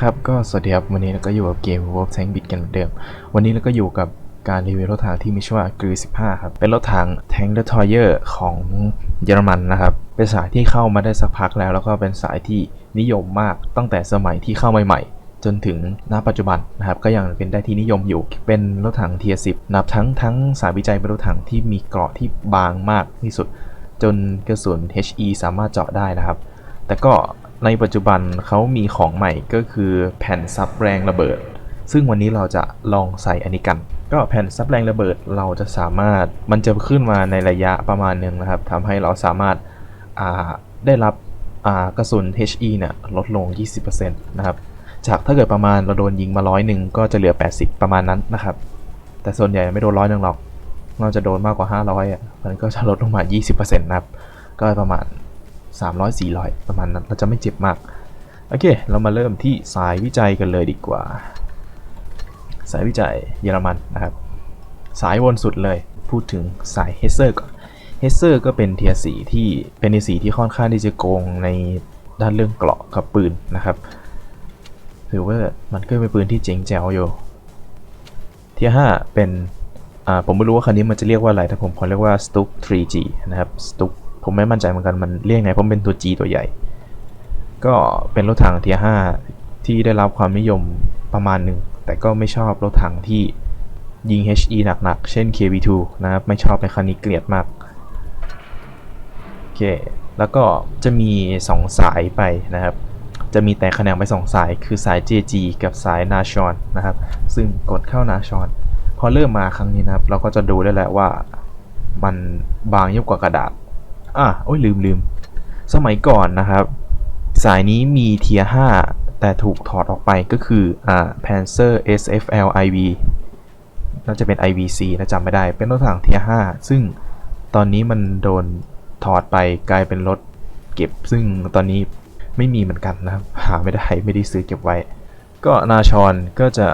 ครับก็สวัสดีครับ วันนี้เราก็อยู่กับเกม Wolf Tank Beat กันเหมือนเดิม วันนี้เราก็อยู่กับการรีวิวรถถังที่มีชื่อว่ากรี15 ครับ เป็นรถถัง Tank Destroyer ของเยอรมันนะครับ เป็นสายที่เข้ามาได้สักพักแล้ว แล้วก็เป็นสายที่นิยมมากตั้งแต่สมัยที่เข้าใหม่ๆ จนถึงณปัจจุบันนะครับ ก็ยังเป็นได้ที่นิยมอยู่ เป็นรถถังเทีย10นับทั้งทั้งสายวิจัยเป็นรถถังที่มีเกราะที่บางมากที่สุด จนกระสุน HE สามารถเจาะได้นะครับ แต่ก็ ในปัจจุบันเขามีของใหม่ก็คือแผ่นซับแรงระเบิด ซึ่งวันนี้เราจะลองใส่อันนี้กัน ก็แผ่นซับแรงระเบิดเราจะสามารถมันจะขึ้นมาในระยะประมาณหนึ่งนะครับทำให้เราสามารถาได้รับกระสุน HE เนี่ยลดลง 20%นะครับจากถ้าเกิดประมาณเราโดนยิงมาร้อยหนึ่งก็จะเหลือ 80 ประมาณนั้นนะครับ แต่ส่วนใหญ่ไม่โดนร้อยหนึ่งหรอก เราจะโดนมากกว่า 500อะมันก็จะลดลงมา 20%นะครับ ก็ประมาณ 300 400 ประมาณนั้นเราจะไม่เจ็บมาก โอเค เรามาเริ่มที่สายวิจัยกันเลยดีกว่า สายวิจัยเยอรมันนะครับ สายวนสุดเลย พูดถึงสายเฮเซอร์ก่อน เฮเซอร์ก็เป็นเทียสีที่เป็นในสีที่ค่อนข้างที่จะโกงในด้านเรื่องเกราะกับปืนนะครับถือว่ามันก็เป็นปืนที่เจ๋งแจ๋วอยู่เทียห้าเป็น อ่า ผมไม่รู้ว่าคันนี้มันจะเรียกว่าอะไรแต่ผมขอเรียกว่า Stuk 3G นะครับ Stuk ผมไม่มั่นใจเหมือนกันมันเรียกไงเพราะมันเป็นตัว G ตัวใหญ่ ก็เป็นรถถังเทียห้าที่ได้รับความนิยมประมาณหนึ่ง แต่ก็ไม่ชอบรถถังที่ยิง HE หนักๆ เช่น KV2 นะครับ ไม่ชอบในคันนี้เกลียดมาก โอเค แล้วก็จะมี 2 สายไปนะครับ จะมีแต่คะแนนไป 2 สาย คือสาย JG กับสายนาชอนนะครับ ซึ่งกดเข้านาชอนพอเริ่มมาครั้งนี้นะครับ เราก็จะดูได้แหละว่ามันบางยิ่งกว่ากระดาษ อะโอ้ยลืมลืมสมัยก่อนนะครับ สายนี้มีเทีย5แต่ถูกถอดออกไปก็คืออ่า Panzer SFL IV น่าจะเป็น IVC นะจำไม่ได้ เป็นรถถังเทีย5ซึ่งตอนนี้มันโดนถอดไปกลายเป็นรถเก็บ ซึ่งตอนนี้ไม่มีเหมือนกันนะครับ หาไม่ได้ไม่ได้ซื้อเก็บไว้ ก็นาชอนก็จะ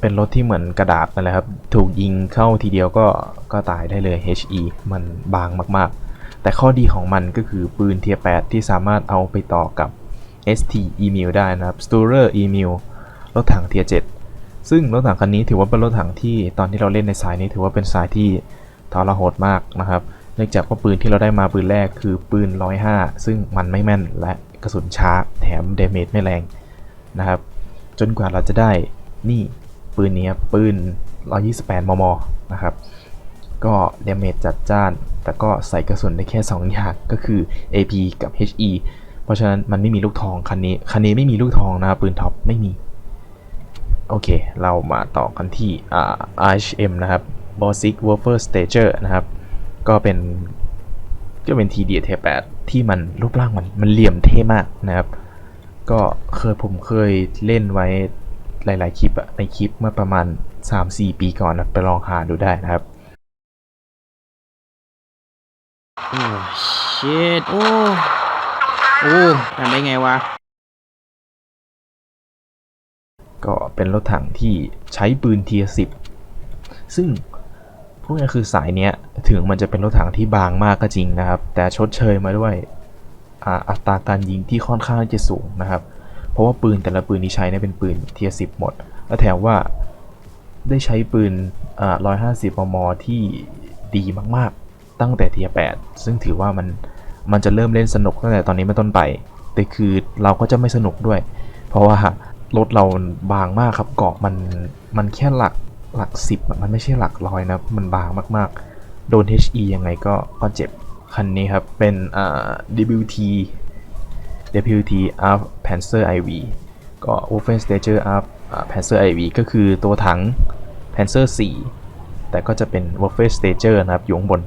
เป็นรถที่เหมือนกระดาษนั่นแหละครับ ถูกยิงเข้าทีเดียวก็ก็ตายได้เลย HE มันบางมากๆ แต่ข้อดีของมันก็คือปืนเทีย8ที่สามารถเอาไปต่อกับ ST Emil ได้นะครับ Sturer Emil รถถังเทีย7ซึ่งรถถังคันนี้ถือว่าเป็นรถถังที่ตอนที่เราเล่นในสายนี้ถือว่าเป็นสายที่ทรหดมากนะครับ เนื่องจากว่าปืนที่เราได้มาปืนแรกคือปืน 105 ซึ่งมันไม่แม่นและกระสุนช้าแถมเดเมจไม่แรงนะครับ จนกว่าเราจะได้นี่ปืนนี้ครับปืน 128 มม นะครับ ก็เดเมจจัดจ้าน แต่ก็ใส่กระสุนได้แค่ 2 อย่างก็คือ AP กับ HE เพราะฉะนั้นมันไม่มีลูกทองคันนี้ คันนี้ไม่มีลูกทองนะครับปืนท็อปไม่มี โอเค เรามาต่อกันที่ RHM นะครับ b o s i c Warfare Stager นะครับ ก็เป็นก็เป็น TD เทแปดที่มันรูปร่างมันมันเหลี่ยมเท่มากนะครับ ก็เคยผมเคยเล่นไว้หลาย ๆ คลิปอะในคลิปเมื่อประมาณ 3-4 ปีก่อนนะไปลองหาดูได้นะครับ โอ้เชิดโอ้โอ้ทำได้ไงวะ ก็เป็นรถถังที่ใช้ปืนเทียสิบซึ่งพวกนี้คือสายเนี้ย ถึงมันจะเป็นรถถังที่บางมากก็จริงนะครับ แต่ชดเชยมาด้วยอ,อัตราการยิงที่ค่อนข้างจะสูงนะครับ เพราะว่าปืนแต่ละปืนที่ใช้เนี่ยเป็นปืนเทียสิบหมด และแถมว่าได้ใช้ปืนอ่า150 มม ที่ดีมาก ตั้งแต่เทีย8ซึ่งถือว่ามันมันจะเริ่มเล่นสนุกตั้งแต่ตอนนี้เป็นต้นไป แต่คือเราก็จะไม่สนุกด้วย เพราะว่ารถเราบางมากครับเกาะมันมันแค่หลักหลักสิบมันไม่ใช่หลักร้อยนะ มันบางมากๆ โดน HE ยังไงก็ก็เจ็บ คันนี้ครับ เป็นอ่า WT WT Up Panzer IV ก็ Wolfen Stager Up อ่า Panzer IV ก็คือตัวถัง Panzer 4 แต่ก็จะเป็น Wolfen Stager นะครับอยู่ข้างบน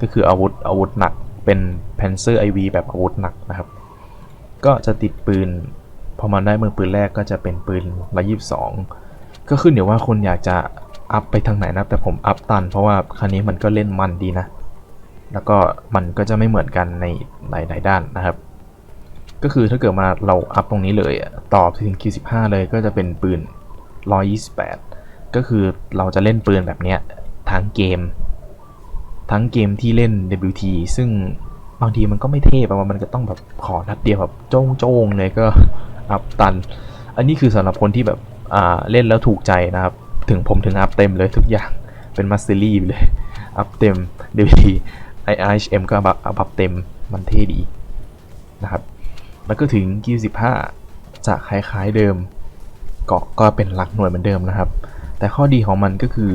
ก็คืออาวุธอาวุธหนักเป็น Panzer IV แบบอาวุธหนักนะครับ ก็จะติดปืน พอมันได้มือปืนแรกก็จะเป็นปืน122ก็ขึ้นเดี๋ยวว่าคุณอยากจะอัพไปทางไหนนะแต่ผมอัพตัน เพราะว่าคันนี้มันก็เล่นมันดีนะ แล้วก็มันก็จะไม่เหมือนกันในหลายๆด้านนะครับ ก็คือถ้าเกิดมาเราอัพตรงนี้เลยอะต่อถึง Q15 เลยก็จะเป็นปืน 128 ก็คือเราจะเล่นปืนแบบเนี้ยทั้งเกม ทั้งเกมที่เล่น WT ซึ่งบางทีมันก็ไม่เท่ปะว่ามันก็ต้องแบบขอนัดเดียวแบบโจ้งๆเลยก็อัพตัน อันนี้คือสำหรับคนที่แบบอ่าเล่นแล้วถูกใจนะครับ ถึงผมถึงอัพเต็มเลยทุกอย่างเป็นมาสเตอรี่เลย อัพเต็ม DVD IHM ก็อัพอัพเต็มมันเท่ดีนะครับ แล้วก็ถึงกิว15 จะคล้ายๆเดิม เกาะก็เป็นหลักหน่วยเหมือนเดิมนะครับ แต่ข้อดีของมันก็คือ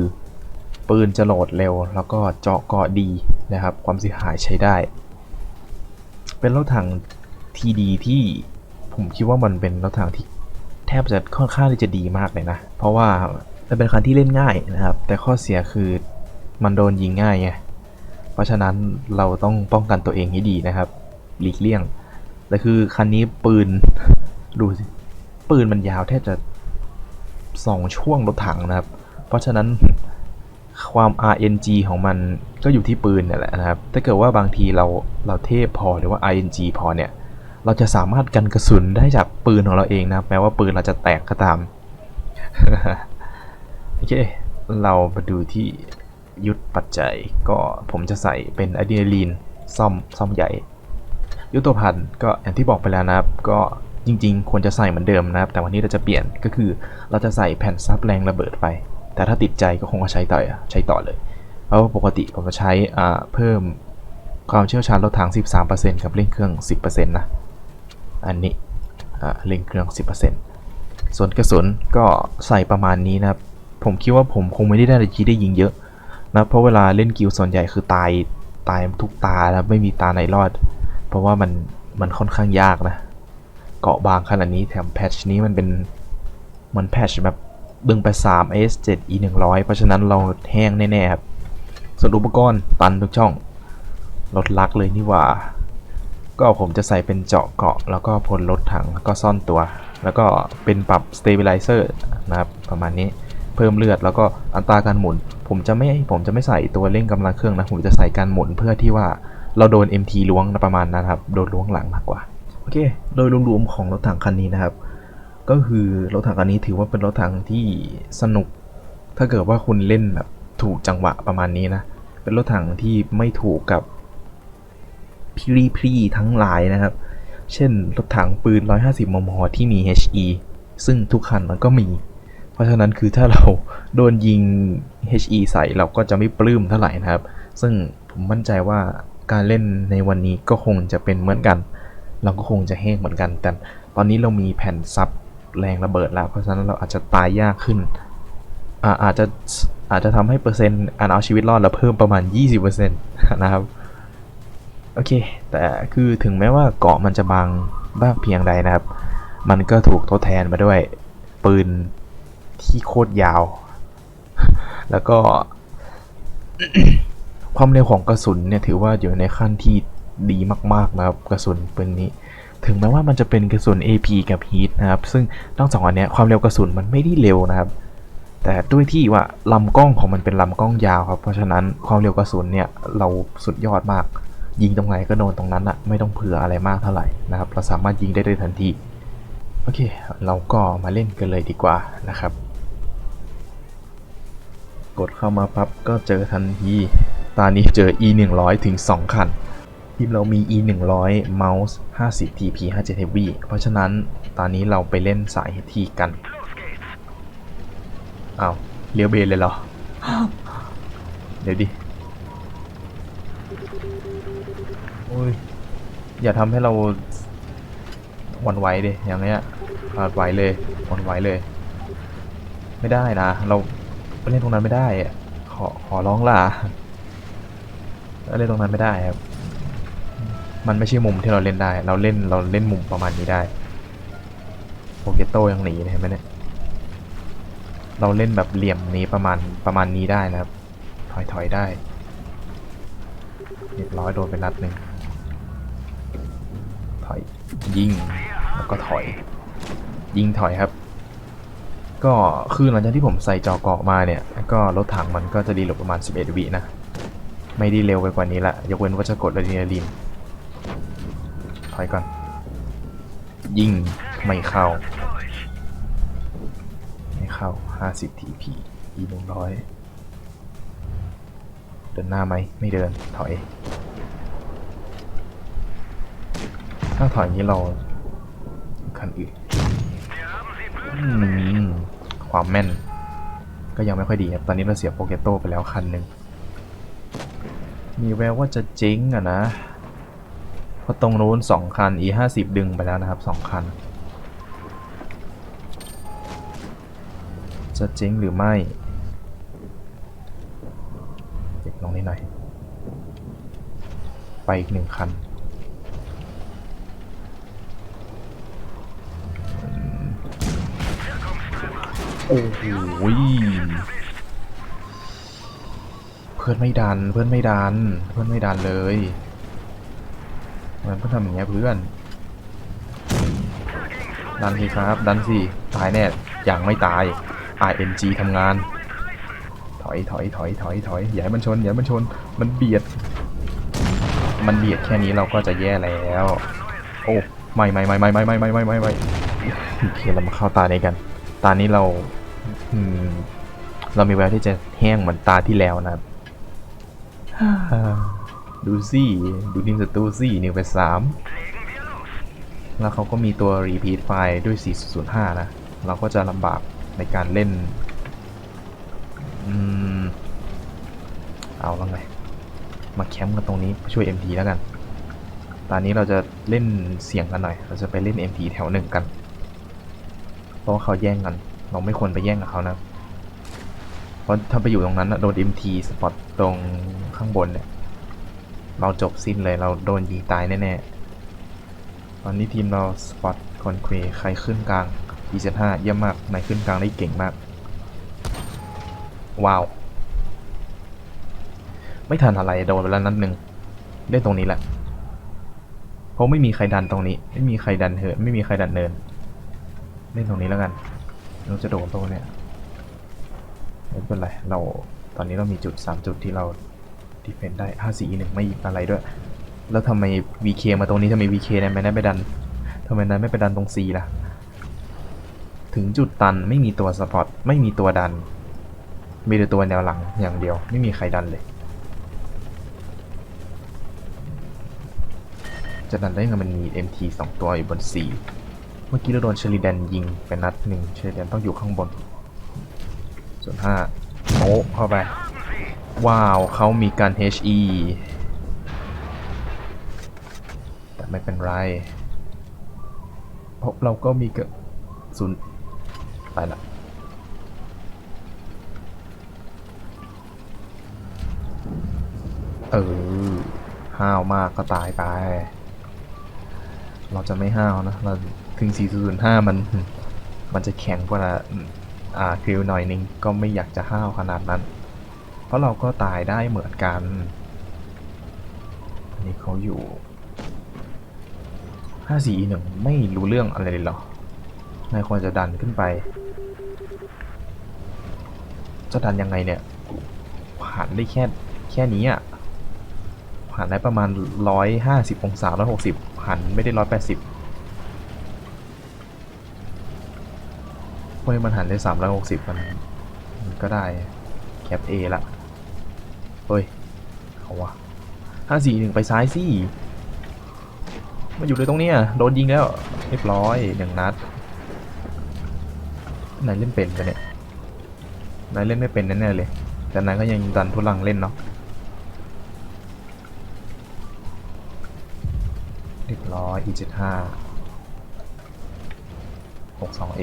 ปืนจะโหลดเร็ว แล้วก็เจาะเกาะดีนะครับ ความเสียหายใช้ได้ เป็นรถถังทีดีที่ผมคิดว่ามันเป็นรถถังที่แทบจะค่อนข้างที่จะดีมากเลยนะ เพราะว่ามันเป็นคันที่เล่นง่ายนะครับ แต่ข้อเสียคือมันโดนยิงง่ายไง เพราะฉะนั้นเราต้องป้องกันตัวเองให้ดีนะครับ หลีกเลี่ยง แต่คือคันนี้ปืนดูสิปืนมันยาวแทบจะสองช่วงรถถังนะครับ เพราะฉะนั้น ความ RNG ของมันก็อยู่ที่ปืนเนี่ยแหละนะครับ ถ้าเกิดว่าบางทีเราเราเทพพอหรือว่า RNG พอเนี่ย เราจะสามารถกันกระสุนได้จากปืนของเราเองนะ แม้ว่าปืนเราจะแตกก็ตาม โอเค เรามาดูที่ยุทธปัจจัย ก็ผมจะใส่เป็นอะดรีนาลีนซ่อมซ่อมใหญ่ ยุทธภัณฑ์ก็อย่างที่บอกไปแล้วนะครับ ก็จริง ๆ ควรจะใส่เหมือนเดิมนะครับ แต่วันนี้เราจะเปลี่ยนก็คือเราจะใส่แผ่นซับแรงระเบิดไป แต่ถ้าติดใจก็คงจะใช้ต่อใช้ต่อเลย เพราะว่าปกติผมจะใช้เพิ่มความเชี่ยวชาญรถถัง 13%กับเร่งเครื่อง 10%นะ อันนี้เร่งเครื่อง 10%ส่วนกระสุนก็ใส่ประมาณนี้นะครับ ผมคิดว่าผมคงไม่ได้ได้จีได้ยิงเยอะนะเพราะเวลาเล่นกิลส่วนใหญ่คือตายตายทุกตานะไม่มีตาไหนรอด เพราะว่ามันมันค่อนข้างยากนะ เกาะบางขนาดนี้แถมแพชนี้มันเป็นมันแพชแบบ ดึงไป 3 S 7 E 100เพราะฉะนั้นเราแห้งแน่ๆครับส่วนอุปกรณ์ตันทุกช่องรถลักเลยนี่หว่า ก็ผมจะใส่เป็นเจาะเกาะ แล้วก็พลรถถังแล้วก็ซ่อนตัว แล้วก็เป็นปรับ stabilizer นะครับประมาณนี้เพิ่มเลือดแล้วก็อัตราการหมุน ผมจะไม่ผมจะไม่ใส่ตัวเร่งกำลังเครื่องนะ ผมจะใส่การหมุนเพื่อที่ว่าเราโดน MT ล้วงนะประมาณนั้นครับ โดนล้วงหลังมากกว่า โอเค โดยรวมๆของรถถังคันนี้นะครับ ก็คือรถถังคันนี้ถือว่าเป็นรถถังที่สนุก ถ้าเกิดว่าคุณเล่นแบบถูกจังหวะประมาณนี้นะ เป็นรถถังที่ไม่ถูกกับพรีพรีทั้งหลายนะครับ เช่นรถถังปืน 150 มม ที่มี HE ซึ่งทุกคันมันก็มี เพราะฉะนั้นคือถ้าเราโดนยิง HE ใส่เราก็จะไม่ปลื้มเท่าไหร่นะครับ ซึ่งผมมั่นใจว่าการเล่นในวันนี้ก็คงจะเป็นเหมือนกัน เราก็คงจะแห้งเหมือนกัน แต่ตอนนี้เรามีแผ่นซับ แรงระเบิดแล้ว เพราะฉะนั้นเราอาจจะตายยากขึ้นอาอาจจะอาจจะทำให้เปอร์เซ็นต์การเอาชีวิตรอดเราเพิ่มประมาณ 20%นะครับ โอเค แต่คือถึงแม้ว่าเกาะมันจะบางบ้างเพียงใดนะครับ มันก็ถูกทดแทนมาด้วยปืนที่โคตรยาว แล้วก็ความเร็วของกระสุนเนี่ยถือว่าอยู่ในขั้นที่ดีมากๆนะครับกระสุนปืนนี้ ถึงแม้ว่ามันจะเป็นกระสุน AP กับ Heat นะครับ ซึ่งทั้งสองอันเนี้ยความเร็วกระสุนมันไม่ได้เร็วนะครับ แต่ด้วยที่ว่าลำกล้องของมันเป็นลำกล้องยาวครับ เพราะฉะนั้นความเร็วกระสุนเนี่ยเราสุดยอดมาก ยิงตรงไหนก็โดนตรงนั้นอะไม่ต้องเผื่ออะไรมากเท่าไหร่นะครับ เราสามารถยิงได้เลยทันที โอเค เราก็มาเล่นกันเลยดีกว่านะครับ กดเข้ามาปั๊บก็เจอทันที ตอนนี้เจอ e 1 0 0ถึง 2 คัน ทีมเรามี e 1 0 0เมาส์50 tp 57 heavy เพราะฉะนั้นตอนนี้เราไปเล่นสาย HT กันอ้าวเลี้ยวเบนเลยเหรอ เดี๋ยวดิ โอ้ย อย่าทำให้เราหวันไหวดิอย่างเงี้ยหวันไหวเลยหวันไหวเลย ไม่ได้นะ เราไปเล่นตรงนั้นไม่ได้อะขอขอร้องล่ะเล่นตรงนั้นไม่ได้ครับ มันไม่ใช่มุมที่เราเล่นได้ เราเล่นเราเล่นมุมประมาณนี้ได้โปเกโต้ยังหนีเลยเห็นไหมเนี่ย เราเล่นแบบเหลี่ยมนี้ประมาณประมาณนี้ได้นะครับ ถอยถอยได้เรียบร้อยโดนไปนัดหนึ่งถอยยิงแล้วก็ถอย ยิงถอยครับ ก็คือหลังจากที่ผมใส่จอเกาะมาเนี่ย ก็รถถังมันก็จะดีลบประมาณ 11 วินะ ไม่ได้เร็วไปกว่านี้ละ ยกเว้นว่าจะกดอะดรีนาลีน ถอยก่อน ยิงไม่เข้า ไม่เข้า 50 TP E 100เดินหน้าไหม ไม่เดิน ถอย ถ้าถอยอย่างนี้เราคันอื่นความแม่น ก็ยังไม่ค่อยดีครับ ตอนนี้เราเสียโปเกโต้ไปแล้วคันหนึ่ง มีแววว่าจะเจ๊งอะนะ ราะตรงนู้นสองคัน e ห้าสิบดึงไปแล้วนะครับสองคัน จะเจ๊งหรือไม่เก็บลงนิดหน่อย ไปอีกหนึ่งคันโอ้โหเพื่อนไม่ดัน เพื่อนไม่ดัน เพื่อนไม่ดันเลย มันเพื่อนทำอย่างเงี้ยเพื่อน ดันสิครับ ดันสิตายแน่ยังไม่ตาย RNG ทำงาน ถอยถอยถอยถอยถอยอย่าให้มันชนอย่าให้มันชน มันเบียด มันเบียดแค่นี้เราก็จะแย่แล้ว โอ้ไม่ไม่ไม่ไม่ไม่ไม่ไม่ไม่ไม่ไม่โอเคเรามาเข้าตานี้กัน ตานี้เราอืมเรามีแววที่จะแห้งเหมือนตาที่แล้วนะครับ ดูสิดูทีมศัตรูสินิวไปสามแล้วเขาก็มีตัว repeat ไฟล์ด้วย 405 นะ เราก็จะลำบากในการเล่น อืม เอาแล้วไง มาแคมป์กันตรงนี้ช่วย MT แล้วกัน ตอนนี้เราจะเล่นเสียงกันหน่อย เราจะไปเล่น MT แถวหนึ่งกัน เพราะเขาแย่งกัน เราไม่ควรไปแย่งกับเขานะ เพราะถ้าไปอยู่ตรงนั้นน่ะโดน MT สปอตตรงข้างบนเนี่ย เราจบสิ้นเลยเราโดนยิงตายแน่ๆ ตอนนี้ทีมเราสปอตคอนเควใครขึ้นกลาง E75 เยี่ยมมากนายขึ้นกลางได้เก่งมาก ว้าว ไม่ทันอะไรโดนไปแล้วนัดหนึ่งได้ตรงนี้แหละ เพราะไม่มีใครดันตรงนี้ ไม่มีใครดันเหินไม่มีใครดันเนินเล่นตรงนี้แล้วกันเราจะโดนตรงเนี้ยไม่เป็นไรเราตอนนี้เรามีจุด 3 จุดที่เรา ดีเฟนได้5 4 1ไม่อะไรด้วย แล้วทำไม VK มาตรงนี้ทำไม VK นี่ยไม่ได้ไปดันทำไมนายไม่ไปดันตรง C ล่ะ ถึงจุดตันไม่มีตัวสปอร์ตไม่มีตัวดัน มีแต่ตัวแนวหลังอย่างเดียว ไม่มีใครดันเลย จะดันได้ไงมันมี MT 2 ตัวอยู่บน C เมื่อกี้เราโดนเชลิแดนยิงไปนัดหนึ่งเชลิแดนต้องอยู่ข้างบน ส่วนห้าโอ้เข้าไป ว้าวเขามีการ HE แต่ไม่เป็นไร เพราะเราก็มีกระสุนไปละเออ ห้าวมากก็ตายไป เราจะไม่ห้าวนะ เราถึง 405 มัน มันจะแข็งกว่าอ่าคิวหน่อยนึงก็ไม่อยากจะห้าวขนาดนั้น ราะเราก็ตายได้เหมือนกันอันนี้เขาอยู่54 1ไม่รู้เรื่องอะไรเลยเหรอนายควรจะดันขึ้นไป จะดันยังไงเนี่ยหันได้แค่แค่นี้อะหันได้ประมาณ150องศา160หันไม่ได้180เฮ้ยมันหันได้360มันมันก็ได้แคป A ละ ฮ้ย เอาวะ541ไปซ้ายสิมาอยู่เลยตรงเนี้ยโดนยิงแล้วเรียบร้อยหนึ่งนัดนายเล่นเป็นกันเนี่ยนายเล่นไม่เป็นแน่ๆเลย แต่นายก็ยังดันทุลังเล่นเนาะเรียบร้อย E75 62A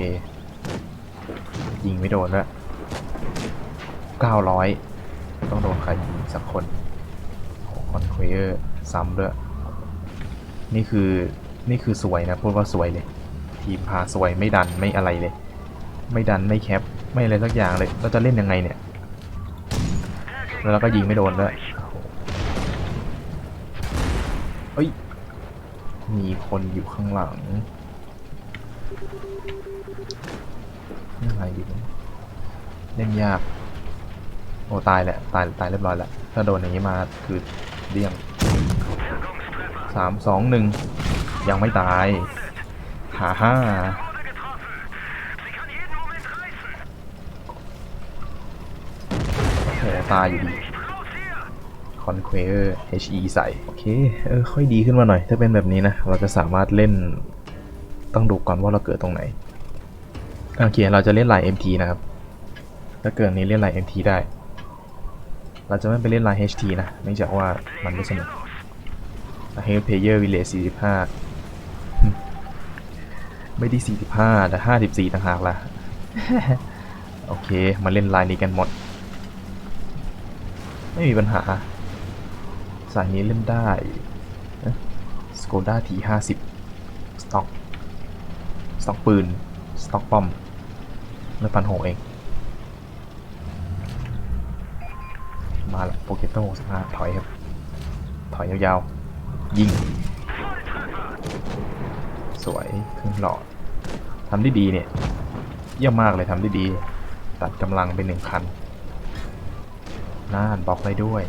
ยิงไม่โดนด้วย900 ต้องโดนใครยิงสักคนคอนเควเอร์ซ้ำด้วยนี่คือนี่คือสวยนะพูดว่าสวยเลย ทีมพาสวยไม่ดันไม่อะไรเลย ไม่ดันไม่แคปไม่อะไรสักอย่างเลยเราจะเล่นยังไงเนี่ย แล้วเราก็ยิงไม่โดนด้วยโอ้โหเฮ้ยมีคนอยู่ข้างหลังยังไงดีเล่นยาก โอ้ตายแหละตายตายเรียบร้อยแล้วถ้าโดนอย่างนี้มาคือเดี่ยงสามสองหนึ่งยังไม่ตายหาห้าโอ้ตายอยู่ดีคอนเควอร์ HE ใส่ โอเค เออ ค่อยดีขึ้นมาหน่อย ถ้าเป็นแบบนี้นะ เราจะสามารถเล่น ต้องดูก่อนว่าเราเกิดตรงไหน โอเค เราจะเล่นลาย MT นะครับ ถ้าเกิดนี้เล่นลาย MT ได้ เราจะไม่ไปเล่นลาย HT นะเนื่องจากว่ามันไม่สนุก h e l Player Village 45 ไม่ได้ 45 แต่ 54 ต่างหากล่ะ โอเค มาเล่นลายนี้กันหมด ไม่มีปัญหา สายนี้เล่นได้สโกด้าที50สต็อก สต็อกปืน สต็อกปอมไม่พันหกเอง มาละโปเกโต้สิบห้าถอยครับ ถอยยาวๆ ยิง สวยครึ่งหลอดทำได้ดีเนี่ย เยี่ยมมากเลยทำได้ดี ตัดกำลังไปหนึ่งคันน่านบล็อกได้ด้วย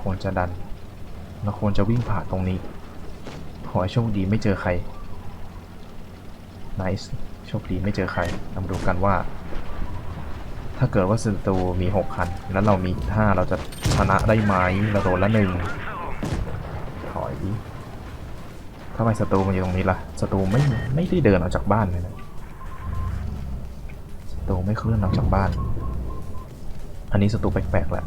ควรจะดันเราควรจะวิ่งผ่านตรงนี้ ขอให้โชคดีไม่เจอใคร nice โชคดีไม่เจอใครเรามาดูกันว่า ถ้าเกิดว่าศัตรูมี 6 คัน แล้วเรามี 5 เราจะชนะได้ไหมเราโดนละหนึ่งถอยทำไมศัตรูมันอยู่ตรงนี้ล่ะศัตรูไม่ไม่ได้เดินออกจากบ้านเลยนะศัตรูไม่เคลื่อนออกจากบ้าน อันนี้ศัตรูแปลกๆแหละ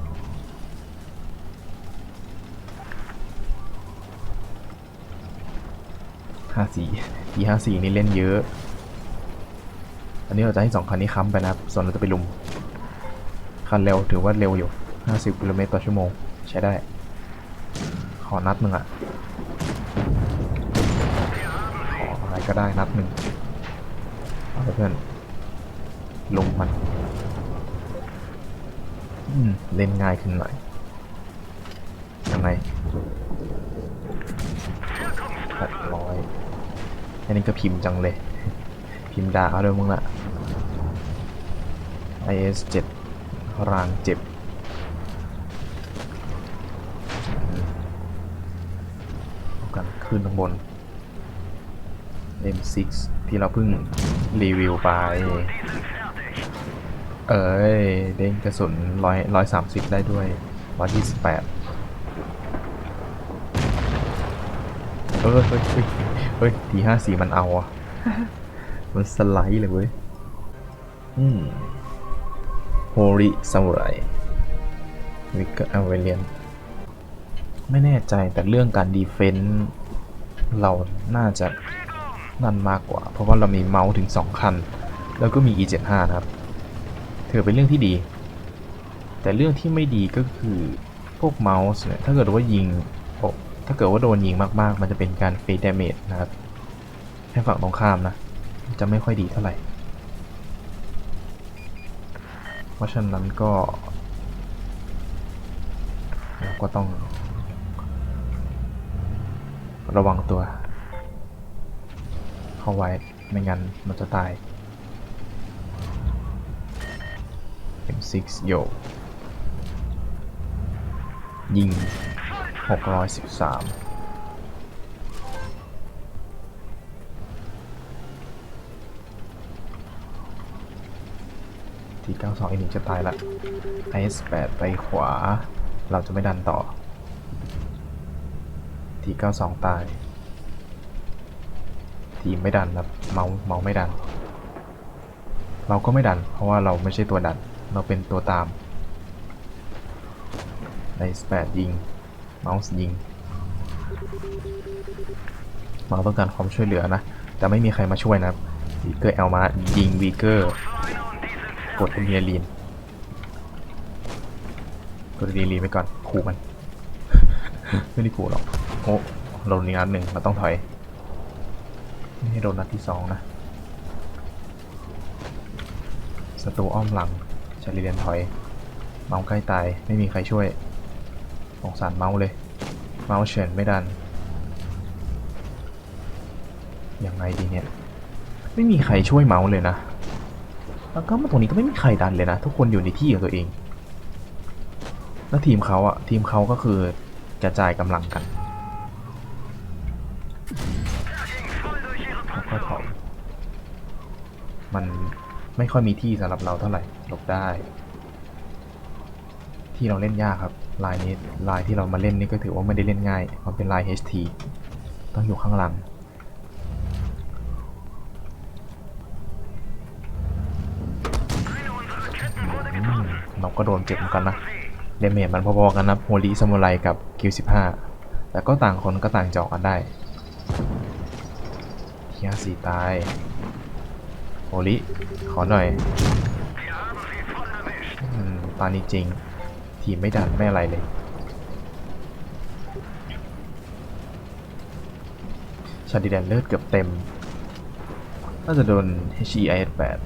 ห้าสี่ทีห้าสี่นี่เล่นเยอะ อันนี้เราจะให้สองคันนี้ค้ำไปนะครับ ส่วนเราจะไปลุม คันเร็วถือว่าเร็วอยู่ห้าสิบกิโลเมตรต่อชั่วโมง ใช้ได้ ขอนัดหนึ่งอะขออะไรก็ได้นัดหนึ่งเอาเพื่อนลุมมันอืมเล่นง่ายขึ้นหน่อยยังไงหกร้อยอันนี้ก็พิมพ์จังเลย พิมพ์ด่าเอาด้วยมึงละ IS 7 รางเจ็บเอากันขึ้นข้างบน M6 ที่เราเพิ่งรีวิวไป เอ้ย เด้งกระสุนร้อยร้อยสามสิบได้ด้วยร้อยยี่สิบแปดเออเฮ้ยเฮ้ยเฮ้ยทีห้าสี่มันเอาอะ มันสไลด์เลยเว้ย อืม โฮริซามูไรวิกเกอร์อเวเลียน ไม่แน่ใจแต่เรื่องการดีเฟนต์เราน่าจะนั่นมากกว่า เพราะว่าเรามีเมาส์ถึง 2 คัน แล้วก็มี E75 นะครับถือเป็นเรื่องที่ดี แต่เรื่องที่ไม่ดีก็คือพวกเมาส์เนี่ยถ้าเกิดว่ายิงถ้าเกิดว่าโดนยิงมากๆ มันจะเป็นการเฟดเดเมจนะครับให้ฝั่งตรงข้ามนะ จะไม่ค่อยดีเท่าไหร่ เพ ราะฉะนั้นก็เราก็ต้อง ระวังตัว เข้าไว้ไม่งั้นมันจะตาย M6 โยยิง 613 ที92อีกหนึ่งจะตายละ IS8 ไปขวา เราจะไม่ดันต่อที92ตาย ทีไม่ดันครับเมาส์เมาส์ไม่ดัน เราก็ไม่ดัน เพราะว่าเราไม่ใช่ตัวดัน เราเป็นตัวตาม IS8 ยิง เมาส์ยิงเราต้องการความช่วยเหลือนะ แต่ไม่มีใครมาช่วยนะครับวีเกอร์เอลมายิงวีเกอร์ กดอะดรีนาลีนกดอะดรีนาลีนไปก่อนขู่มัน ไม่ได้ขู่หรอกโอ้เราโดนนัดหนึ่งเราต้องถอยไม่ให้โดนนัดที่สองนะศัตรูอ้อมหลังชาลีเรียนถอย เมาส์ใกล้ตายไม่มีใครช่วยสงสารเมาส์เลย เมาส์เฉินไม่ดันยังไงดีเนี่ย ไม่มีใครช่วยเมาส์เลยนะ แล้วก็มาตรงนี้ก็ไม่มีใครดันเลยนะ ทุกคนอยู่ในที่ของตัวเอง แล้วทีมเขาอะทีมเขาก็คือกระจายกำลังกันแล้วก็ถอยมันไม่ค่อยมีที่สำหรับเราเท่าไหร่หลบได้ ที่เราเล่นยากครับลายนี้ลายที่เรามาเล่นนี่ก็ถือว่าไม่ได้เล่นง่าย มันเป็นลาย HT ต้องอยู่ข้างหลัง เราก็โดนเจ็บเหมือนกันนะเดเมจมันพอๆกันนะโฮลีซามูไรกับคิวสิบห้าแต่ก็ต่างคนก็ต่างจอกกันได้เฮียสี่ตายโฮลิขอหน่อยตอนนี้จริง ทีไม่ดันไม่อะไรเลยชาดิแดนเลือดเกือบเต็ม น่าจะโดน HEIS8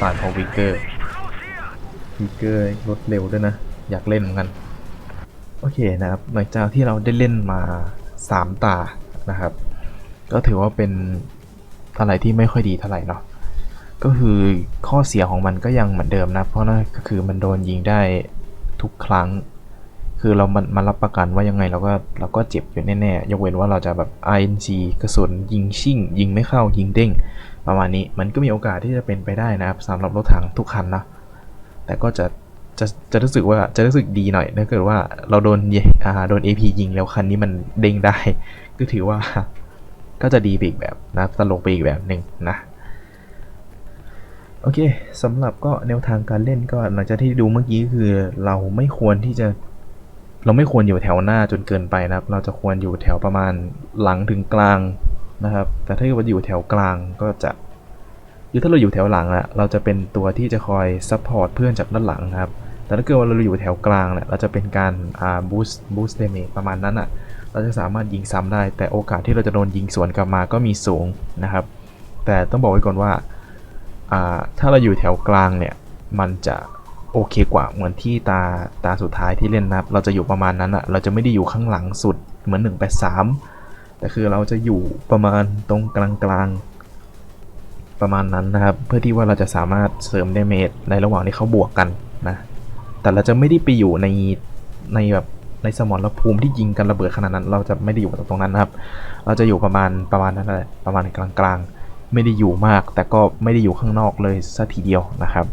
ผ่านเพราวิกเกอร์วิกเกอร์รถเร็วด้วยนะ อยากเล่นเหมือนกัน โอเคนะครับหลังจากที่เราได้เล่นมา 3 ตานะครับ ก็ถือว่าเป็นอะไรที่ไม่ค่อยดีเท่าไหร่เนาะก็คือข้อเสียของมันก็ยังเหมือนเดิมนะ เพราะนั่นก็คือมันโดนยิงได้ทุกครั้ง คือเรามันมัรับประกันว่ายังไงเราก็เราก็เจ็บอยู่แน่ๆ ยกเว้นว่าเราจะแบบ ING กระสุนยิงชิ่ง ยิงไม่เข้ายิงเด้ง ประมาณนี้มันก็มีโอกาสที่จะเป็นไปได้นะครับสำหรับรถถังทุกคันนะแต่ก็จะจะจะรู้สึกว่าจะรู้สึกดีหน่อยถ้าเกิดว่าเราโดนเอ่าโดน AP ยิงแล้วคันนี้มันเด้งได้ ก็ถือว่าก็จะดีไปอีกแบบนะตลกไปอีกแบบหนึ่งนะโอเคสำหรับก็แนวทางการเล่นก็หลังจากที่ดูเมื่อกี้คือเราไม่ควรที่จะ เราไม่ควรอยู่แถวหน้าจนเกินไปนะครับ เราจะควรอยู่แถวประมาณหลังถึงกลาง นะครับ แต่ถ้าเกิดว่าอยู่แถวกลางก็จะคือถ้าเราอยู่แถวหลังอะเราจะเป็นตัวที่จะคอยซัพพอร์ตเพื่อนจากด้านหลังครับ แต่ถ้าเกิดว่าเราอยู่แถวกลางเนี่ยเราจะเป็นการอ่าบูสต์บูสต์เดเมจประมาณนั้นอะเราจะสามารถยิงซ้ำได้ แต่โอกาสที่เราจะโดนยิงสวนกลับมาก็มีสูงนะครับ แต่ต้องบอกไว้ก่อนว่าอ่าถ้าเราอยู่แถวกลางเนี่ยมันจะโอเคกว่าเหมือนที่ตาตาสุดท้ายที่เล่นนะครับ เราจะอยู่ประมาณนั้นอะเราจะไม่ได้อยู่ข้างหลังสุดเหมือน 183 แต่คือเราจะอยู่ประมาณตรงกลางๆ ประมาณนั้นนะครับ เพื่อที่ว่าเราจะสามารถเสริมเดเมจในระหว่างที่เขาบวกกันนะ แต่เราจะไม่ได้ไปอยู่ในในแบบในสมรภูมิที่ยิงกันระเบิดขนาดนั้น เราจะไม่ได้อยู่ตรงนั้นนะครับ เราจะอยู่ประมาณประมาณนั้นแหละประมาณกลางๆ ไม่ได้อยู่มาก แต่ก็ไม่ได้อยู่ข้างนอกเลยสัทีเดียวนะครับ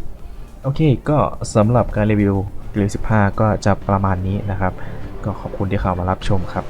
โอเค ก็สำหรับการรีวิวรีวิว15 ก็จะประมาณนี้นะครับ ก็ขอบคุณที่เข้ามารับชมครับ